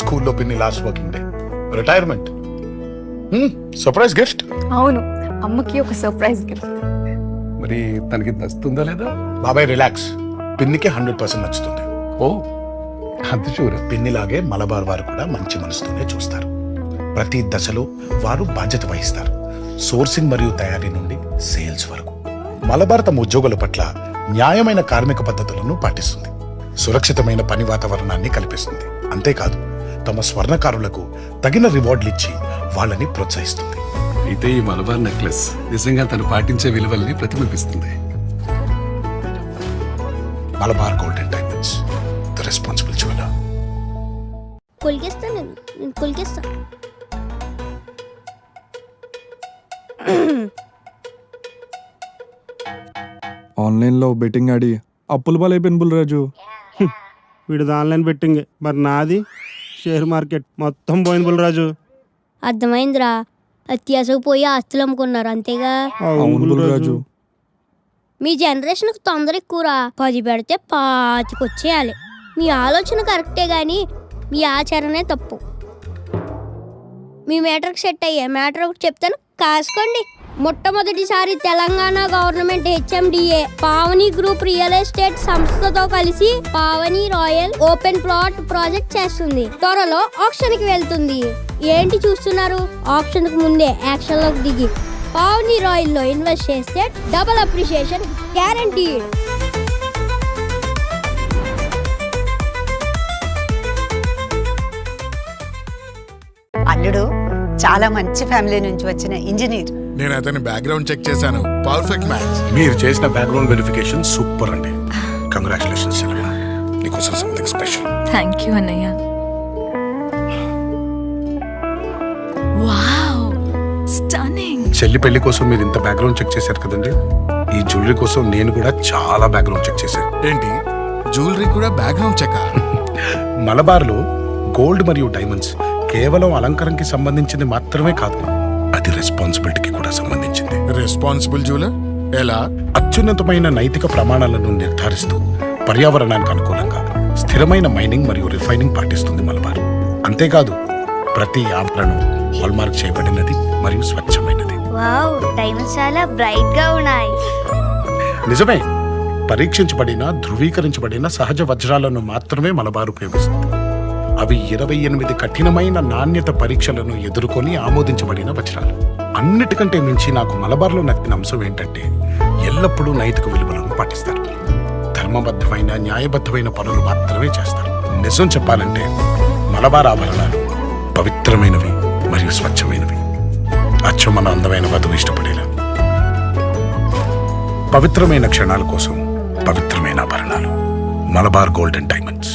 స్కూల్లో పిన్ని last working day retirement surprise gift అవును అమ్మకి ఒక సర్ప్రైజ్ గిఫ్ట్ మరి తనకి నచ్చుతుందా లేదా? బాబాయ్ రిలాక్స్ పిన్నికి హండ్రెడ్ పర్సెంట్ నచ్చుతుంది. ఓ అంత చూడు. పిన్నిలాగే మలబార్ వారు కూడా మంచి మనసుతోనే చూస్తారు. ప్రతి దశలో వారు బాధ్యత వహిస్తారు. సోర్సింగ్ మరియు తయారీ నుండి సేల్స్ వరకు. మలబార్ తమ ఉద్యోగుల పట్ల న్యాయమైన కార్మిక పద్ధతులను పాటిస్తుంది. సురక్షితమైన పని వాతావరణాన్ని కల్పిస్తుంది. అంతేకాదు తమ స్వర్ణకారులకు తగిన రివార్డులు ఇచ్చి వాళ్ళని ప్రోత్సహిస్తుంది. అయితే ఈ మలబార్ నెక్లెస్ నిజంగా తను పాటించే విలువల్ని ప్రతిబింబిస్తుంది. Malabar golden diamonds the responsible jeweller. కొలికేస్తా నేను కొలికేస్తా ఆన్లైన్లో బెట్టింగ్ ఆడి అప్పుల పాలైపోయిన బుల్రాజు. వీడిది ఆన్లైన్ బెట్టింగ్ మరి నాది? షేర్ మార్కెట్ మొత్తం పోయింది బుల్రాజు. అర్థమైందిరా. అత్యాసకు పోయి ఆస్తులు అమ్ముకున్నారు అంతేగా? అవును బుల్రాజు. మీ జనరేషన్కి తొందర ఎక్కువరా. పది పెడితే పాతికొచ్చేయాలి. మీ ఆలోచన కరెక్టే కానీ మీ ఆచరణే తప్పు. మీ మ్యాటర్కి సెట్ అయ్యే. మ్యాటర్ ఒకటి చెప్తాను. కాసుకోండి. మొట్టమొదటిసారి Telangana government HMDA Pavani group real estate సంస్థతో కలిసి Pavani royal open plot project చేస్తుంది. త్వరలో ఆప్షన్కి వెళ్తుంది. ఏంటి చూస్తున్నారు? ఆప్షన్కు ముందే యాక్షన్లోకి దిగి పావని రాయల్లో ఇన్వెస్ట్ చేస్తే డబుల్ అప్రిషియేషన్ గ్యారంటీ అల్లుడు చాలా మంచి ఫ్యామిలీ నుంచి వచ్చిన ఇంజనీర్. నేను అతని బ్యాక్గ్రౌండ్ చెక్ చేశాను. పర్ఫెక్ట్ మ్యాచ్ మీరు చేసిన బ్యాక్గ్రౌండ్ వెరిఫికేషన్ సూపర్ అండి. కంగ్రాచులేషన్స్ నీకోసం సంథింగ్ స్పెషల్ థ్యాంక్ యూ అన్నయ్య. వావ్ స్టన్నింగ్ చెల్లి పెళ్ళి కోసం మీరు ఇంత బ్యాక్గ్రౌండ్ చెక్ చేశారు కదండి. ఈ జ్యువెలరీ కోసం నేను కూడా చాలా బ్యాక్గ్రౌండ్ చెక్ చేశాను. ఏంటి? జ్యువెలరీ కూడా బ్యాక్గ్రౌండ్ చెక్ మలబార్లో గోల్డ్ మరియు డైమండ్స్ కేవలం అలంకరణకి సంబంధించింది మాత్రమే కాదు. అది రెస్పాన్సిబిలిటీకి కూడా సంబంధించింది. రెస్పాన్సిబుల్ జ్యువెలర్ ఎలా? అత్యున్నతమైన నైతిక ప్రమాణాలను నిర్ధారిస్తూ పర్యావరణానికి అనుకూలంగా స్థిరమైన మైనింగ్ మరియు రిఫైనింగ్ పాటిస్తుంది మలబార్. అంతేకాదు ప్రతి ఆభరణం హాల్మార్క్ చేయబడినది మరియు స్వచ్ఛమైనది. వావ్ డైమండ్స్ చాలా బ్రైట్గా ఉన్నాయి. నిజమే పరీక్షించబడిన ధృవీకరించబడిన సహజ వజ్రాలను మాత్రమే మలబార్ ఉపయోగిస్తుంది. అవి ఇరవై ఎనిమిది కఠినమైన నాణ్యత పరీక్షలను ఎదుర్కొని ఆమోదించబడిన వచనాలు. అన్నిటికంటే మించి నాకు మలబార్లో నచ్చిన అంశం ఏంటంటే ఎల్లప్పుడూ నైతిక విలువలను పాటిస్తారు. ధర్మబద్ధమైన న్యాయబద్ధమైన పనులు మాత్రమే చేస్తారు. నిజం చెప్పాలంటే మలబార్ ఆభరణాలు పవిత్రమైనవి మరియు స్వచ్ఛమైనవి. అచ్చమన అందమైన వధువు ఇష్టపడేలా. పవిత్రమైన క్షణాల కోసం పవిత్రమైన ఆభరణాలు. Malabar golden diamonds.